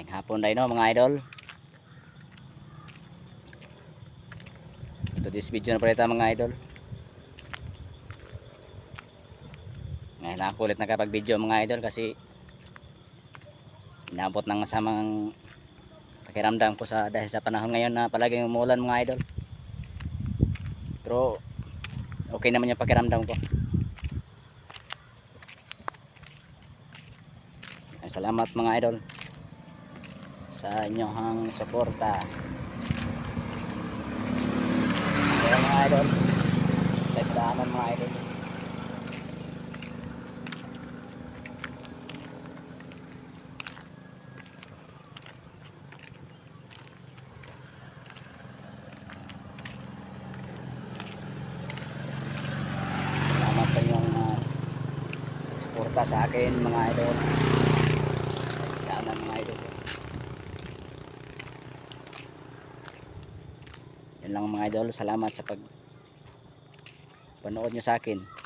Ngayong hapon dahil no mga idol. To this video na pala mga idol. Ngayon ako ulit nakapag-video mga idol kasi inabot ng masamang pakiramdam ko sa dahil sa panahon ngayon na palaging umulan mga idol. Pero okay naman yung pakiramdam ko. Salamat mga idol sa inyong suporta. Kaya mga idol, like daanan mga idol. Uh, suporta sa akin mga idol. Like daanan mga idol. Yun lang mga idol. Salamat sa pag panood nyo sa akin.